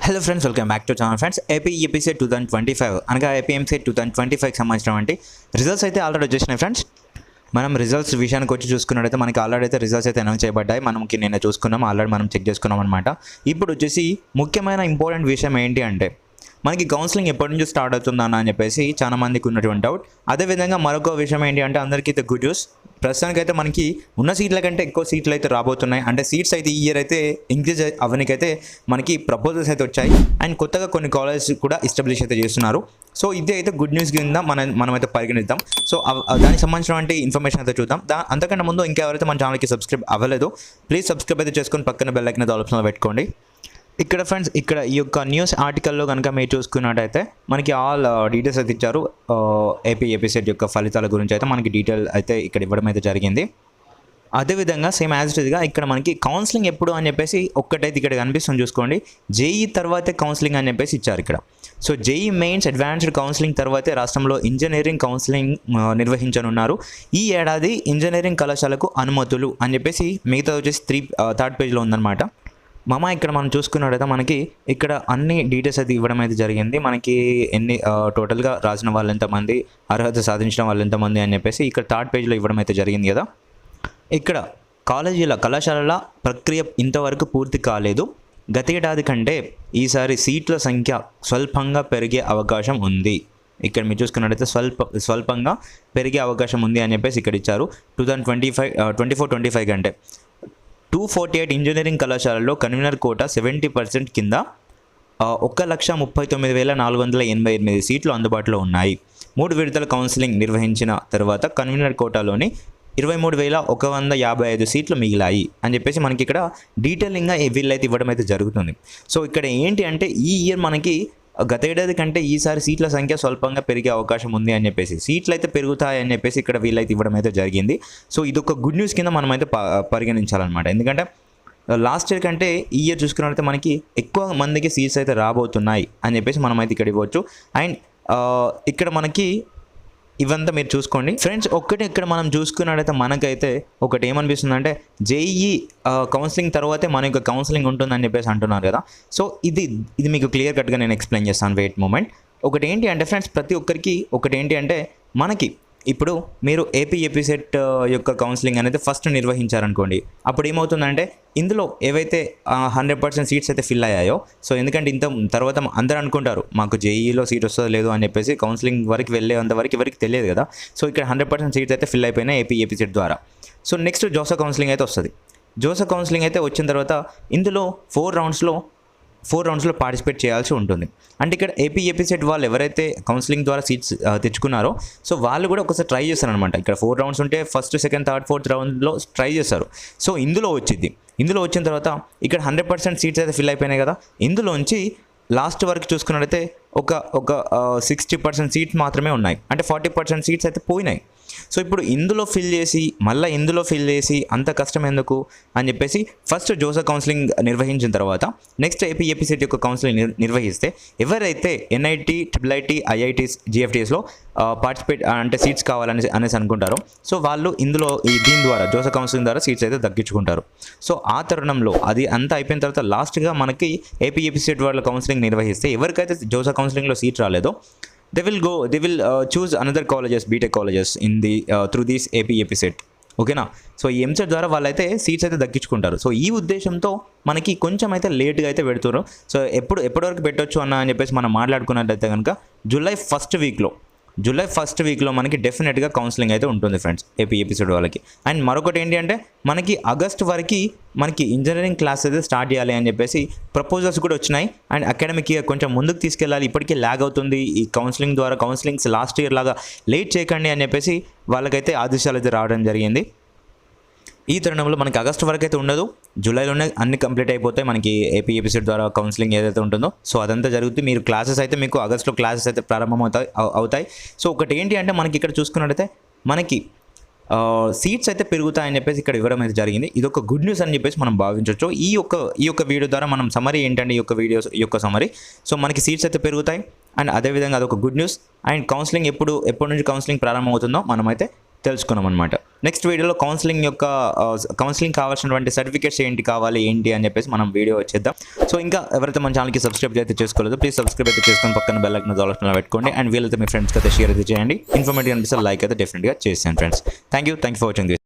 Hello friends welcome back to channel friends AP EPC two thousand twenty five అనగా APMC two thousand twenty ఫైవ్కి సంబంధించినటువంటి results అయితే already వచ్చేసినాయి friends మనం results విషయానికి వచ్చి చూసుకున్నట్టయితే మనకి ఆల్రెడీ అయితే రిజల్ట్స్ అయితే అనౌన్స్ చేయబడ్డాయి. మనకి నిన్న చూసుకున్నాం ఆల్రెడీ మనం చెక్ చేసుకున్నాం అనమాట ఇప్పుడు వచ్చేసి ముఖ్యమైన ఇంపార్టెంట్ విషయం ఏంటి అంటే మనకి కౌన్సిలింగ్ ఎప్పటి నుంచి స్టార్ట్ అవుతుందన్న అని చెప్పేసి చాలా మందికి ఉన్నటువంటి డౌట్ అదేవిధంగా మరొక విషయం ఏంటి అంటే అందరికీ అయితే గుడ్ న్యూస్ ప్రస్తుతానికైతే మనకి ఉన్న సీట్ల కంటే ఎక్కువ సీట్లు అయితే రాబోతున్నాయి. అంటే సీట్స్ అయితే ఈ ఇయర్ అయితే ఇంక్రీజ్ అవ్వనికైతే మనకి ప్రపోజల్స్ అయితే వచ్చాయి. అండ్ కొత్తగా కొన్ని కాలేజెస్ కూడా ఎస్టాబ్లిష్ అయితే చేస్తున్నారు. సో ఇది అయితే గుడ్ న్యూస్ కింద మనం మనం అయితే పరిగణిద్దాం. సో దానికి సంబంధించినటువంటి ఇన్ఫర్మేషన్ అయితే చూద్దాం. దా అంతకంటే ముందు ఇంకెవరైతే మన ఛానల్కి సబ్స్క్రైబ్ అవ్వలేదు ప్లీజ్ సబ్స్క్రైబ్ అయితే చేసుకొని పక్కన బెల్ ఐకన్ ఆప్షన్లో పెట్టుకోండి. ఇక్కడ ఫ్రెండ్స్ ఇక్కడ ఈ యొక్క న్యూస్ ఆర్టికల్లో కనుక మీరు చూసుకున్నట్టయితే మనకి ఆల్ డీటెయిల్స్ uh, అయితే ఇచ్చారు. Uh, ఏపీ ఎపిసెట్ యొక్క ఫలితాల గురించి అయితే మనకి డీటెయిల్ అయితే ఇక్కడ ఇవ్వడం అయితే జరిగింది. అదేవిధంగా సేమ్ యాజ్ ఇట్ ఇస్గా ఇక్కడ మనకి కౌన్సిలింగ్ ఎప్పుడు అని చెప్పేసి ఒక్కటైతే ఇక్కడ కనిపిస్తుంది చూసుకోండి. జేఈ తర్వాతే కౌన్సిలింగ్ అని చెప్పేసి ఇచ్చారు ఇక్కడ. So JE mains advanced counselling తర్వాతే రాష్ట్రంలో ఇంజనీరింగ్ కౌన్సిలింగ్ uh, నిర్వహించనున్నారు. ఈ ఏడాది ఇంజనీరింగ్ కళాశాలకు అనుమతులు అని చెప్పేసి మిగతా వచ్చేసి త్రీ థర్డ్ పేజ్లో ఉందన్నమాట. మామ ఇక్కడ మనం చూసుకున్నట్టయితే మనకి ఇక్కడ అన్ని డీటెయిల్స్ అయితే ఇవ్వడం అయితే జరిగింది. మనకి ఎన్ని టోటల్గా రాసిన వాళ్ళు ఎంతమంది అర్హత సాధించిన వాళ్ళు ఎంతమంది అని చెప్పేసి ఇక్కడ థర్డ్ పేజ్లో ఇవ్వడం అయితే జరిగింది కదా. ఇక్కడ కాలేజీల కళాశాలల ప్రక్రియ ఇంతవరకు పూర్తి కాలేదు. గతేడాది కంటే ఈసారి సీట్ల సంఖ్య స్వల్పంగా పెరిగే అవకాశం ఉంది. ఇక్కడ మీరు చూసుకున్నట్టయితే స్వల్ప స్వల్పంగా పెరిగే అవకాశం ఉంది అని చెప్పేసి ఇక్కడ ఇచ్చారు. Two thousand twenty five twenty four twenty five కంటే. టూ ఫార్టీ ఎయిట్ ఇంజనీరింగ్ కళాశాలలో కన్వీనర్ కోట సెవెంటీ పర్సెంట్ కింద ఒక్క లక్ష ముప్పై తొమ్మిది వేల నాలుగు వందల ఎనభై ఎనిమిది సీట్లు అందుబాటులో ఉన్నాయి. మూడు విడతల కౌన్సిలింగ్ నిర్వహించిన తర్వాత కన్వీనర్ కోటాలోని ఇరవై మూడు వేల ఒక వంద యాభై ఐదు సీట్లు మిగిలాయి అని చెప్పేసి మనకి ఇక్కడ డీటెయిలింగ్గా వీళ్ళైతే ఇవ్వడం అయితే జరుగుతుంది. సో ఇక్కడ ఏంటి అంటే ఈ ఇయర్ మనకి గత ఏడాది కంటే ఈసారి సీట్ల సంఖ్య స్వల్పంగా పెరిగే అవకాశం ఉంది అని చెప్పేసి సీట్లు అయితే పెరుగుతాయి అని చెప్పేసి ఇక్కడ వీళ్ళైతే ఇవ్వడం అయితే జరిగింది. సో ఇది ఒక గుడ్ న్యూస్ కింద మనం అయితే ప- పరిగణించాలన్నమాట. ఎందుకంటే లాస్ట్ ఇయర్ కంటే ఈ ఇయర్ చూసుకున్నట్లయితే మనకి ఎక్కువ మందికి సీట్స్ అయితే రాబోతున్నాయి అని చెప్పేసి మనం అయితే ఇక్కడ ఇవ్వచ్చు. అండ్ ఇక్కడ మనకి ఇవంతా మీరు చూసుకోండి. ఫ్రెండ్స్ ఒక్కటి ఇక్కడ మనం చూసుకున్నట్టయితే మనకైతే ఒకటి ఏమనిపిస్తుంది అంటే జేఈ కౌన్సిలింగ్ తర్వాతే మన యొక్క కౌన్సిలింగ్ ఉంటుందని చెప్పేసి అంటున్నారు కదా. సో ఇది ఇది మీకు క్లియర్ కట్గా నేను ఎక్స్ప్లెయిన్ చేస్తాను. వెయిట్ మూమెంట్ ఒకటి ఏంటి అంటే ఫ్రెండ్స్ ప్రతి ఒక్కరికి ఒకటి ఏంటి అంటే మనకి ఇప్పుడు మీరు ఏపీ ఎపిసెట్ uh, యొక్క కౌన్సిలింగ్ అనేది ఫస్ట్ నిర్వహించారనుకోండి. అప్పుడు ఏమవుతుందంటే ఇందులో ఏవైతే హండ్రెడ్ పర్సెంట్ సీట్స్ అయితే ఫిల్ అయ్యాయో సో ఎందుకంటే ఇంత తర్వాత అందరూ అనుకుంటారు మాకు జేఈలో సీట్ వస్తుందో లేదో అని చెప్పేసి కౌన్సిలింగ్ వరకు వెళ్ళేంత వరకు ఎవరికి తెలియదు కదా. సో ఇక్కడ హండ్రెడ్ పర్సెంట్ సీట్స్ అయితే ఫిల్ అయిపోయినాయి ఏపీ ఎపిసెట్ ద్వారా. సో నెక్స్ట్ జోసా కౌన్సిలింగ్ అయితే వస్తుంది. జోసా కౌన్సిలింగ్ అయితే వచ్చిన తర్వాత ఇందులో ఫోర్ రౌండ్స్లో ఫోర్ రౌండ్స్లో పార్టిసిపేట్ చేయాల్సి ఉంటుంది. అంటే ఇక్కడ ఏపీ ఎపిసెట్ వాళ్ళు ఎవరైతే కౌన్సిలింగ్ ద్వారా సీట్స్ తెచ్చుకున్నారో సో వాళ్ళు కూడా ఒకసారి ట్రై చేస్తారనమాట ఇక్కడ ఫోర్ రౌండ్స్ ఉంటే ఫస్ట్ సెకండ్ థర్డ్ ఫోర్త్ రౌండ్లో ట్రై చేస్తారు. సో ఇందులో వచ్చింది. ఇందులో వచ్చిన తర్వాత ఇక్కడ హండ్రెడ్ పర్సెంట్ సీట్స్ అయితే ఫిల్ అయిపోయినాయి కదా. ఇందులోంచి లాస్ట్ వరకు చూసుకున్నట్లయితే ఒక ఒక సిక్స్టీ పర్సెంట్ సీట్స్ మాత్రమే ఉన్నాయి. అంటే ఫార్టీ పర్సెంట్ సీట్స్ అయితే పోయినాయి. సో ఇప్పుడు ఇందులో ఫిల్ చేసి మళ్ళీ ఇందులో ఫిల్ చేసి అంత కష్టం ఎందుకు? అని చెప్పేసి ఫస్ట్ జోసా కౌన్సిలింగ్ నిర్వహించిన తర్వాత నెక్స్ట్ ఏపీ ఏపీసీటీ యొక్క కౌన్సిలింగ్ నిర్వహిస్తే ఎవరైతే ఎన్ఐటి ట్రిపుల్ ఐటీ ఐఐటీస్ జిఎఫ్టీఎస్లో పార్టిసిపేట్ అంటే సీట్స్ కావాలని అనేసి అనుకుంటారో సో వాళ్ళు ఇందులో ఈ దీని ద్వారా జోసా కౌన్సిలింగ్ ద్వారా సీట్స్ అయితే దక్కించుకుంటారు సో ఆ తరుణంలో అది అంతా అయిపోయిన తర్వాత లాస్ట్గా మనకి ఏపీ వాళ్ళ కౌన్సిలింగ్ నిర్వహిస్తే ఎవరికైతే జోసా కౌన్సిలింగ్లో సీట్ రాలేదో they will go they will choose another colleges BTech colleges in the through these AP EAPCET ఓకేనా సో ఈ ఎంసెట్ ద్వారా వాళ్ళైతే సీట్స్ అయితే దక్కించుకుంటారు. సో ఈ ఉద్దేశంతో మనకి కొంచెం అయితే లేట్గా అయితే పెడుతున్నారు సో ఎప్పుడు ఎప్పటివరకు పెట్టొచ్చు అన్న అని చెప్పేసి మనం మాట్లాడుకున్నట్టయితే కనుక జూలై ఫస్ట్ వీక్లో జూలై ఫస్ట్ వీక్లో మనకి డెఫినెట్గా కౌన్సిలింగ్ అయితే ఉంటుంది ఫ్రెండ్స్ ఏపీ ఎపిసోడ్ వాళ్ళకి. అండ్ మరొకటి ఏంటి అంటే మనకి ఆగస్ట్ వరకు మనకి ఇంజనీరింగ్ క్లాస్ అయితే స్టార్ట్ చేయాలి అని చెప్పేసి ప్రపోజల్స్ కూడా వచ్చినాయి. అండ్ అకాడమిక్ ఇయర్ కొంచెం ముందుకు తీసుకెళ్ళాలి ఇప్పటికీ ల్యాగ్ అవుతుంది. ఈ కౌన్సిలింగ్ ద్వారా కౌన్సిలింగ్స్ లాస్ట్ ఇయర్ లాగా లేట్ చేయకండి అని చెప్పేసి వాళ్ళకైతే ఆదేశాలు అయితే రావడం జరిగింది. ఈ తరుణంలో మనకి ఆగస్ట్ వరకు అయితే ఉండదు. జూలైలోనే అన్ని కంప్లీట్ అయిపోతాయి. మనకి ఏపీ ఎపిసోడ్ ద్వారా కౌన్సిలింగ్ ఏదైతే ఉంటుందో. సో అదంతా జరుగుతుంది మీరు క్లాసెస్ అయితే మీకు ఆగస్ట్లో క్లాసెస్ అయితే ప్రారంభం అవుతాయి అవుతాయి. సో ఒకటి ఏంటి అంటే మనకి ఇక్కడ చూసుకున్నట్టయితే మనకి సీట్స్ అయితే పెరుగుతాయని చెప్పేసి ఇక్కడ ఇవ్వడం అయితే జరిగింది. ఇది ఒక గుడ్ న్యూస్ అని చెప్పేసి మనం భావించవచ్చు ఈ యొక్క ఈ యొక్క వీడియో ద్వారా మనం సమరీ ఏంటంటే ఈ యొక్క వీడియోస్ ఈ యొక్క సమరీ సో మనకి సీట్స్ అయితే పెరుగుతాయి. అండ్ అదేవిధంగా అదొక గుడ్ న్యూస్. అండ్ కౌన్సిలింగ్ ఎప్పుడు ఎప్పటి నుంచి కౌన్సిలింగ్ ప్రారంభమవుతుందో మనమైతే తెలుసుకున్నాం అనమాట నెక్స్ట్ వీడియోలో కౌన్సిలింగ్ యొక్క కౌన్సిలింగ్ కావాల్సినటువంటి సర్టిఫికేట్స్ ఏంటి కావాలి ఏంటి అని చెప్పేసి మనం వీడియో వచ్చేద్దాం సో ఇంకా ఎవరైతే మన ఛానల్కి సబ్స్క్రైబ్ అయితే చేసుకోలేదు ప్లీజ్ సబ్స్క్రైబ్ అయితే చేసుకొని పక్కన బెల్ ఐకన్ ఆప్షన్లో పెట్టుకోండి. అండ్ వీలైతే మీ ఫ్రెండ్స్కి అయితే షేర్ అయితే చేయండి. ఇన్ఫర్మేటివ్ అనిపిస్తే లైక్ అయితే డెఫినెట్గా చేసాను friends thank you thank you for watching